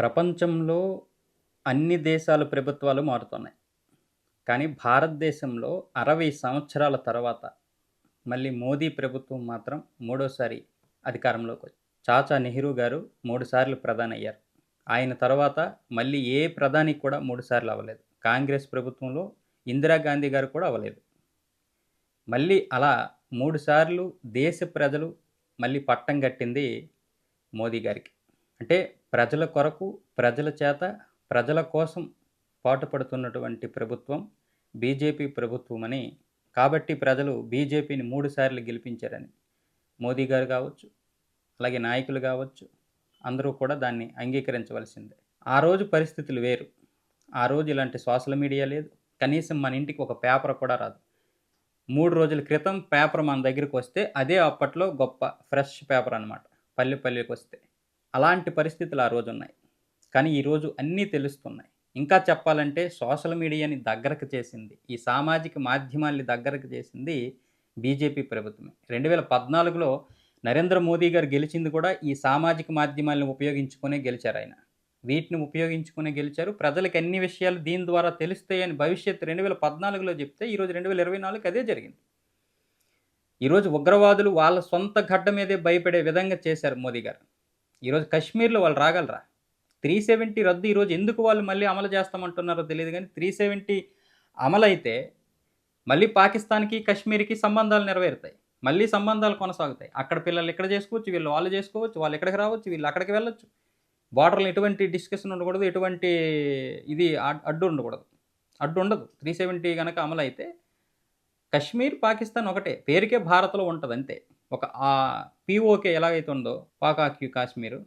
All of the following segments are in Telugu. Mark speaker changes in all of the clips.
Speaker 1: ప్రపంచంలో అన్ని దేశాల ప్రభుత్వాలు మారుతున్నాయి. కానీ భారతదేశంలో 60 సంవత్సరాల తర్వాత మళ్ళీ మోదీ ప్రభుత్వం మాత్రం మూడోసారి అధికారంలోకొచ్చింది. చాచా నెహ్రూ గారు మూడుసార్లు ప్రధాని అయ్యారు. ఆయన తర్వాత మళ్ళీ ఏ ప్రధాని కూడా 3 సార్లు అవ్వలేదు. కాంగ్రెస్ ప్రభుత్వంలో ఇందిరాగాంధీ గారు కూడా అవ్వలేదు. మళ్ళీ అలా మూడుసార్లు దేశ ప్రజలు మళ్ళీ పట్టం కట్టింది మోదీ గారికి. అంటే ప్రజల కొరకు, ప్రజల చేత, ప్రజల కోసం పాటుపడుతున్నటువంటి ప్రభుత్వం బీజేపీ ప్రభుత్వమని, కాబట్టి ప్రజలు బీజేపీని 3 సార్లు గెలిపించారని మోదీ గారు కావచ్చు, అలాగే నాయకులు కావచ్చు, అందరూ కూడా దాన్ని అంగీకరించవలసిందే. ఆ రోజు పరిస్థితులు వేరు. ఆ రోజు ఇలాంటి సోషల్ మీడియా లేదు. కనీసం మన ఇంటికి ఒక పేపర్ కూడా రాదు. మూడు రోజుల క్రితం పేపర్ మన దగ్గరికి వస్తే అదే అప్పట్లో గొప్ప ఫ్రెష్ పేపర్ అనమాట. పల్లె వస్తే అలాంటి పరిస్థితులు ఆ రోజున్నాయి. కానీ ఈరోజు అన్నీ తెలుస్తున్నాయి. ఇంకా చెప్పాలంటే సోషల్ మీడియాని దగ్గరకు చేసింది, ఈ సామాజిక మాధ్యమాల్ని దగ్గరకు చేసింది బీజేపీ ప్రభుత్వమే. 2014లో నరేంద్ర మోదీ గారు గెలిచింది కూడా ఈ సామాజిక మాధ్యమాలను ఉపయోగించుకునే గెలిచారు ఆయన వీటిని ఉపయోగించుకునే గెలిచారు. ప్రజలకి అన్ని విషయాలు దీని ద్వారా తెలుస్తాయని భవిష్యత్తు 2014లో చెప్తే ఈరోజు 2024కి అదే జరిగింది. ఈరోజు ఉగ్రవాదులు వాళ్ళ సొంత గడ్డ మీదే భయపడే విధంగా చేశారు మోదీ గారు. ఈరోజు కశ్మీర్‌లో వాళ్ళు రాగలరా? 370 రద్దు ఈరోజు ఎందుకు వాళ్ళు మళ్ళీ అమలు చేస్తామంటున్నారో తెలియదు కానీ త్రీ సెవెంటీ అమలైతే మళ్ళీ పాకిస్తాన్‌కి, కశ్మీర్‌కి సంబంధాలు నెరవేరుతాయి. మళ్ళీ సంబంధాలు కొనసాగుతాయి. అక్కడ పిల్లలు ఇక్కడ చేసుకోవచ్చు, వీళ్ళు వాళ్ళు చేసుకోవచ్చు, వాళ్ళు ఇక్కడికి రావచ్చు, వీళ్ళు అక్కడికి వెళ్ళొచ్చు. బోర్డర్‌లో ఎటువంటి డిస్కషన్ ఉండకూడదు. ఎటువంటి ఇది అడ్డు ఉండకూడదు. అడ్డు ఉండదు. త్రీ సెవెంటీ కనుక అమలైతే కశ్మీర్, పాకిస్తాన్ ఒకటే. పేరుకే భారత్‌లో ఉంటుంది అంతే. ఒక ఆ పీఓకే ఎలాగైతే ఉందో పాకాక్యూ కాశ్మీరు.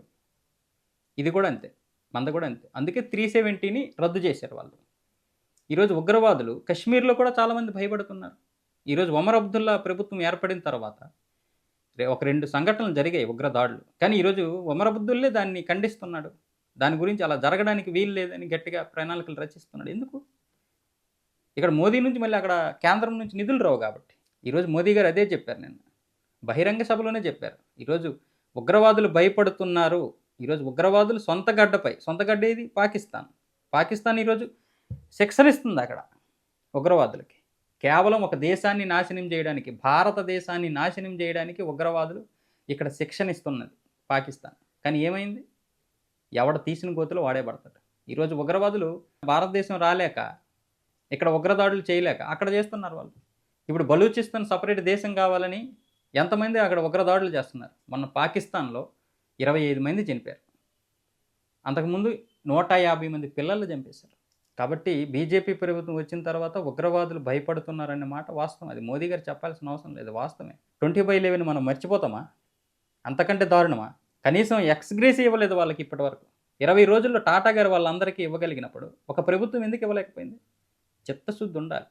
Speaker 1: ఇది కూడా అంతే. మంద కూడా అంతే. అందుకే 370ని రద్దు చేశారు వాళ్ళు. ఈరోజు ఉగ్రవాదులు కశ్మీర్‌లో కూడా చాలామంది భయపడుతున్నారు. ఈరోజు ఒమర్ అబ్దుల్లా ప్రభుత్వం ఏర్పడిన తర్వాత ఒక రెండు సంఘటనలు జరిగాయి ఉగ్ర దాడులు. కానీ ఈరోజు ఒమర్ అబ్దుల్లే దాన్ని ఖండిస్తున్నాడు. దాని గురించి అలా జరగడానికి వీలు లేదని గట్టిగా ప్రణాళికలు రచిస్తున్నాడు. ఎందుకు? ఇక్కడ మోదీ నుంచి మళ్ళీ అక్కడ కేంద్రం నుంచి నిధులు రావు కాబట్టి. ఈరోజు మోదీ గారు అదే చెప్పారు నిన్న. బహిరంగ సభలోనే చెప్పారు. ఈరోజు ఉగ్రవాదులు భయపడుతున్నారు. ఈరోజు ఉగ్రవాదులు సొంత గడ్డపై సొంత గడ్డ ఏది? పాకిస్తాన్. పాకిస్తాన్ ఈరోజు శిక్షణ ఇస్తుంది అక్కడ ఉగ్రవాదులకి. కేవలం ఒక దేశాన్ని నాశనం చేయడానికి, భారతదేశాన్ని నాశనం చేయడానికి ఉగ్రవాదులు ఇక్కడ శిక్షణ ఇస్తున్నది పాకిస్తాన్. కానీ ఏమైంది? ఎవడు తీసిన గోతులు వాడే పడతాడు. ఈరోజు ఉగ్రవాదులు భారతదేశం రాలేక, ఇక్కడ ఉగ్రదాడులు చేయలేక అక్కడ చేస్తున్నారు వాళ్ళు. ఇప్పుడు బలూచిస్తాన్ సపరేట్ దేశం కావాలని ఎంతమంది అక్కడ ఉగ్రదాడులు చేస్తున్నారు. మొన్న పాకిస్తాన్‌లో 25 మంది చనిపోయారు. అంతకుముందు 150 మంది పిల్లలు చంపేశారు. కాబట్టి బీజేపీ ప్రభుత్వం వచ్చిన తర్వాత ఉగ్రవాదులు భయపడుతున్నారనే మాట వాస్తవం. అది మోదీ గారు చెప్పాల్సిన అవసరం లేదు. వాస్తవమే. 20/11 మనం మర్చిపోతామా? అంతకంటే దారుణమా? కనీసం ఎక్స్గ్రేస్ ఇవ్వలేదు వాళ్ళకి ఇప్పటివరకు. 20 రోజుల్లో టాటా గారు వాళ్ళందరికీ ఇవ్వగలిగినప్పుడు ఒక ప్రభుత్వం ఎందుకు ఇవ్వలేకపోయింది? చిత్తశుద్ధి ఉండాలి.